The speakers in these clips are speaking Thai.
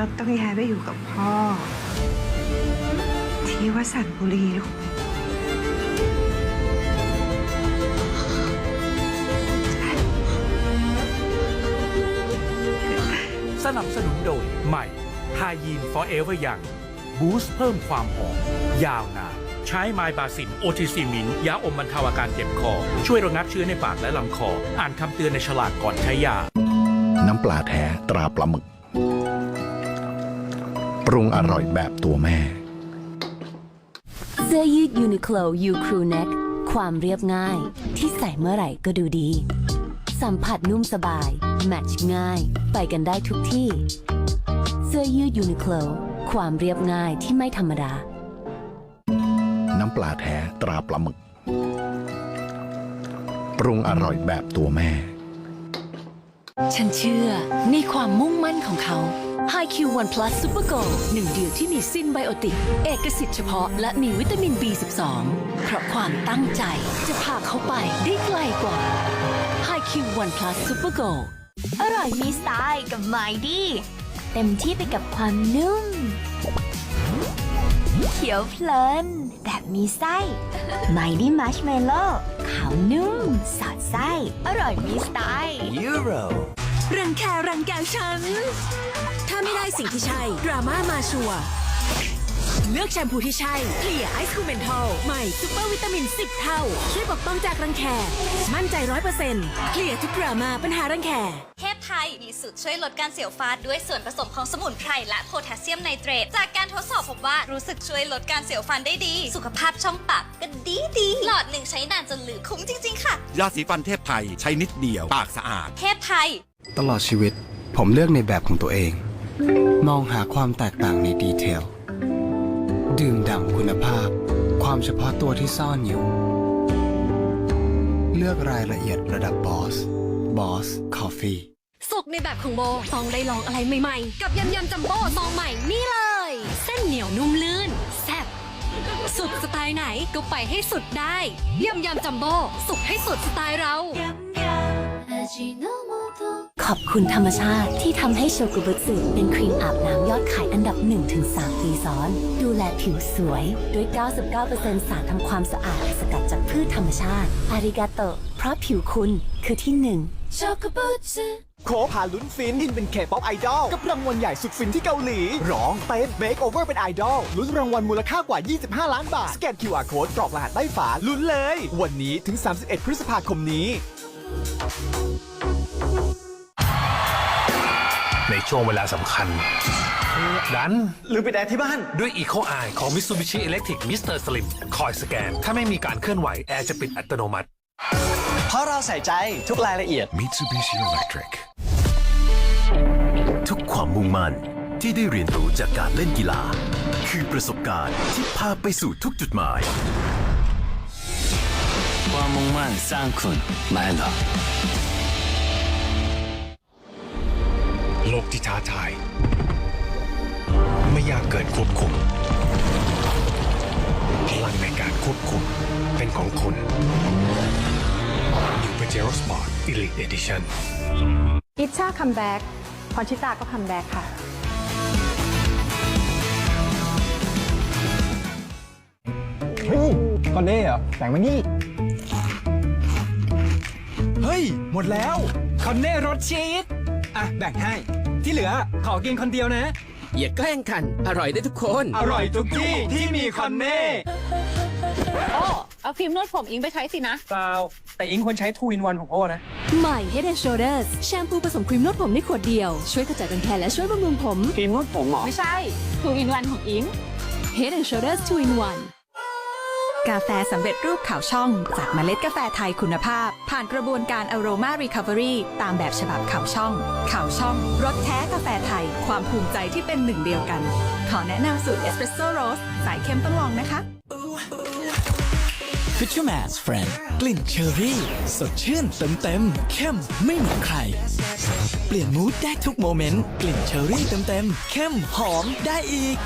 นกต้องย้ายไปอยู่กับพ่อ ที่วสันต์บุรีลูกสนับสนุนโดยใหม่ฮายีน Forever Young บูสต์เพิ่มความหอม ยาวนานใช้ไมบาซินโอทิซิมินยาอมบรรเทาอาการเจ็บคอ ช่วยระงับเชื้อในปากและลำคอ อ่านคำเตือนในฉลากก่อนใช้ยา น้ำปลาแท้ตราปลาหมึก ปรุงอร่อยแบบตัวแม่ เสื้อยืดยูนิโคลยูครูเน็กความเรียบง่ายที่ใส่เมื่อไหร่ก็ดูดี สัมผัสนุ่มสบาย แมทช์ง่าย ไปกันได้ทุกที่ เสื้อยืดยูนิโคลความเรียบง่ายที่ไม่ธรรมดา น้ำปลาแท้ตราปลาหมึก ปรุงอร่อยแบบตัวแม่ ฉันเชื่อในความมุ่งมั่นของเขา HiQ One Plus Super Go หนึ่งเดียวที่มีซินไบโอติก เอกสิทธิ์เฉพาะ และมีวิตามิน B12 เพราะความตั้งใจจะพาเขาไปได้ไกลกว่า HiQ One Plus Super Go อร่อยมีสไตล์กับไมดี้เต็มที่ไปกับความนุ่ม เขียวเพลิน แบบมีไส้ไมดี้มัชเมลโล่ขาวนุ่ม สอดไส้ อร่อยมีสไตล์รั งแครังแกฉัน ถ้าไม่ได้สิ่งที่ใช่ ดราม่ามาชัวร์เลือกแชมพูที่ใช่เกลี่ยไอซ์คูเมนทอลใหม่ซุปเปอร์วิตามิน 10 เท่า ช่วยปกป้องจากรังแค มั่นใจร้อยเปอร์เซ็นต์เกลี่ยทุกดราม่าปัญหารังแค เทพไทย มีสูตรช่วยลดการเสียวฟาดด้วยส่วนผสมของสมุนไพรและโพแทสเซียมไนเตรต จากการทดสอบพบว่ารู้สึกช่วยลดการเสียวฟันได้ดี สุขภาพช่องปากก็ดีดี หลอดหนึ่งใช้นานจนลืมคุ้มจริง ๆ ค่ะ ยาสีฟันเทพไทยใช้นิดเดียว ปากสะอาด เทพไทย ตลอดชีวิต ผมเลือกในแบบของตัวเอง มองหาความแตกต่างในดีเทล ดื่มด่ำคุณภาพ ความเฉพาะตัวที่ซ่อนอยู่ เลือกรายละเอียดระดับบอส บอส คอฟฟี่ สุกในแบบของโบต้องได้ลองอะไรใหม่ๆ กับยำยำจัมโบ้ซองใหม่นี่เลย เส้นเหนียวนุ่มลื่นแซ่บสุดสไตล์ไหนก็ไปให้สุดได้ยำยำจัมโบ้สุกให้สุดสไตล์เรา ขอบคุณธรรมชาติที่ทำให้โชกุบุสึเป็นครีมอาบน้ำยอดขายอันดับ 1-3 ปีซ้อน ดูแลผิวสวยด้วย 99%สารทำความสะอาดสกัดจากพืชธรรมชาติ อาริกาโตเพราะผิวคุณคือที่หนึ่งโชกุบุสึโคพาลุ้นฟินอินเป็นเคป๊อปไอดอลกับรางวัลใหญ่สุดฟินที่เกาหลี ร้องเต้นเบคโอเวอร์เป็นไอดอลลุ้นรางวัลมูลค่ากว่า 25 ล้านบาท สแกน QR Code กรอกรหัสใต้ฝาลุ้นเลย วันนี้ถึง 31 พฤษภาคมนี้ใน ช่วงเวลาสำคัญ ดันลืมปิดแอร์ที่บ้าน ด้วย Eco Eye ของ Mitsubishi Electric Mr. Slim คอยสแกน ถ้าไม่มีการเคลื่อนไหว แอร์จะปิดอัตโนมัติ เพราะเราใส่ใจทุกรายละเอียด Mitsubishi Electric ทุกความมุ่งมั่นที่ได้เรียนรู้จากการเล่นกีฬา คือประสบการณ์ที่พาไปสู่ทุกจุดหมาย ความมุ่งมั่นสร้างคุณไม่หรอ โลกที่ท้าทาย ไม่ยากเกินควบคุม พลังในการควบคุมเป็นของคุณ New Pajero Sport Elite Edition อิชชาคัมแบ็กพรชิตาก็คัมแบ็กค่ะเฮ้ยคอนเน่เหรอแต่งมานี่ เฮ้ย หมดแล้ว คอนเน่รสชีส อะแบ่งให้ ที่เหลือขอกินคนเดียวนะ อย่าแกล้งกัน อร่อยได้ทุกคน อร่อยทุกที่ที่มีคอนเน่โอ้เอาครีมนวดผมอิงไปใช้สินะ เปล่า แต่อิงควรใช้ทูอินวันของโอ้นะ ใหม่ Head and Shoulders แชมพูผสมครีมนวดผมในขวดเดียว ช่วยกระจัดรังแคและช่วยบำรุงผม ครีมนวดผมเหรอ ไม่ใช่ทูอินวันของอิง Head and Shoulders 2 in 1 กาแฟสำเร็จรูปขาวช่อง จากเมล็ดกาแฟไทยคุณภาพ ผ่านกระบวนการ Aroma Recovery ตามแบบฉบับขาวช่องขาวช่องรสแท้กาแฟไทย ความภูมิใจที่เป็นหนึ่งเดียวกัน ขอแนะนำสูตรเอสเปรสโซ่โรสสายเข้มต้องลองนะคะ Fisherman's Friend กลิ่นเชอรี่ สดชื่นเต็มเต็มๆเข้มไม่เหมือนใคร เปลี่ยนมูดได้ทุกโมเมนต์ กลิ่นเชอรี่เต็มเต็มๆเข้มหอมได้อีก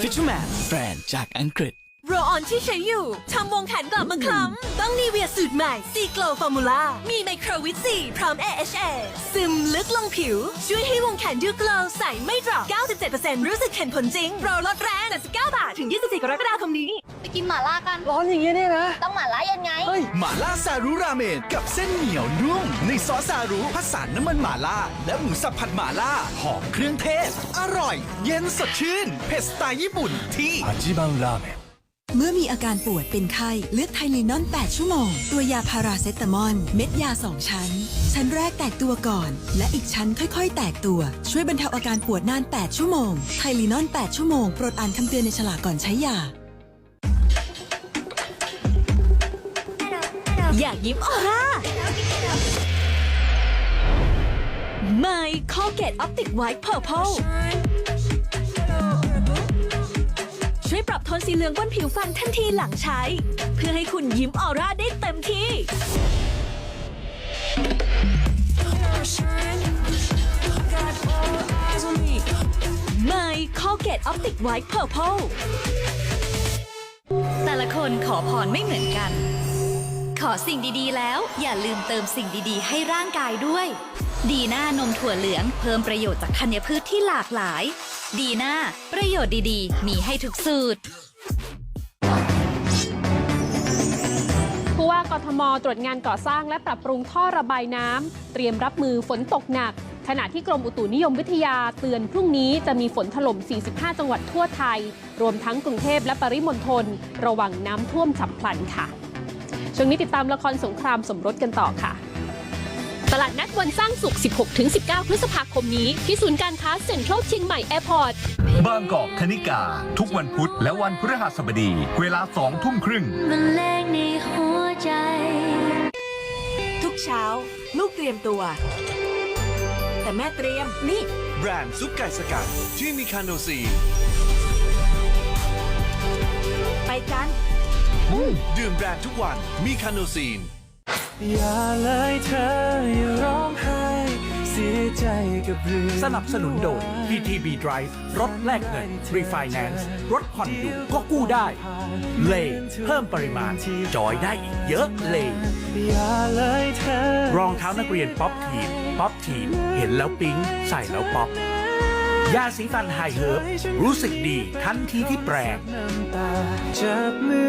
Fisherman's Friend จากอังกฤษ รออนที่ใช้อยู่ทำวงแขนกลับมาคล้ำต้องนีเวียสูตรใหม่ซีโกลฟอร์มูล่ามีไมโครวิตซีพร้อม AHA ซึมลึกลงผิว ช่วยให้วงแขนดูโกลว์ใสไม่ดรอป97%รู้สึกเห็นผลจริงโปรลดแรง79บาทถึง 24 กรกฎาคมนี้ ไปกินหม่าล่ากัน ร้อนอย่างเงี้ยเนี่ยนะ ต้องหม่าล่ายังไงหม่าล่าซารุราเมนกับเส้นเหนียวนุ่ม ในซอสซารุผสานน้ำมันหม่าล่า และหมูสับผัดหม่าล่า หอมเครื่องเทศ อร่อย เย็นสดชื่น เผ็ดสไตล์ญี่ปุ่นที่อาจิบังราเมน เมื่อมีอาการปวดเป็นไข้ เลือกไทลีนอน 8 ชั่วโมง ตัวยาพาราเซตามอล เม็ดยา 2 ชั้น ชั้นแรกแตกตัวก่อน และอีกชั้นค่อยๆ แตกตัว ช่วยบรรเทาอาการปวดนาน 8 ชั่วโมง ไทลีนอน 8 ชั่วโมง โปรดอ่านคำเตือนในฉลากก่อนใช้ยา อยากยิ้มออร่าไม่คอเกตออปติกไวท์เพอร์เพล ช่วยปรับโทนสีเหลืองบนผิวฟันทันทีหลังใช้ เพื่อให้คุณยิ้มออร่าได้เต็มที่ ไม่คอเกตออปติกไวท์เพอร์เพลแต่ละคนขอพรไม่เหมือนกัน ขอสิ่งดีๆ แล้วอย่าลืมเติมสิ่งดีๆ ให้ร่างกายด้วย ดีน่านมถั่วเหลืองเพิ่มประโยชน์จากธัญพืชที่หลากหลาย ดีน่าประโยชน์ดีๆ มีให้ทุกสูตรผู้ว่ากทมตรวจงานก่อสร้างและปรับปรุงท่อระบายน้ำเตรียมรับมือฝนตกหนัก ขณะที่กรมอุตุนิยมวิทยาเตือนพรุ่งนี้จะมีฝนถล่ม 45 จังหวัดทั่วไทย รวมทั้งกรุงเทพและปริมณฑลระวังน้ำท่วมฉับพลันค่ะ ช่วงนี้ติดตามละครสงครามสมรสกันต่อค่ะ ตลาดนัดวันสร้างสุข 16-19 พฤษภาคมนี้ ที่ศูนย์การค้าเซ็นทรัลเชียงใหม่แอร์พอร์ตบางกอกคณิกา ทุกวันพุธและวันพฤหัสบดี เวลาสองทุ่มครึ่งมันแรงในหัวใจ ทุกเช้า ลูกเตรียมตัว แต่แม่เตรียมนี่ แบรนด์ซุปไก่สกัดที่มีคาโนซี ไปกัน ดื่มแบรนด์ทุกวันมีคาโนซีน อย่าเลยเธออย่าร้องไห้เสียใจกับเรื่องสนับสนุนโดย PTB Drive รถแลกเงิน Refinance รถผ่อนอยู่ก็กู้ได้ เลเพิ่มปริมาณ จอยได้อีกเยอะเลย อย่าเลยเธอรองเท้านักเรียนป๊อปทีนป๊อปทีนเห็นแล้วปิ๊ง ใส่แล้วป๊อปยาสีฟันไฮเฮิร์บรู้สึกดีทันทีที่แปรงน้ำตาจับมือ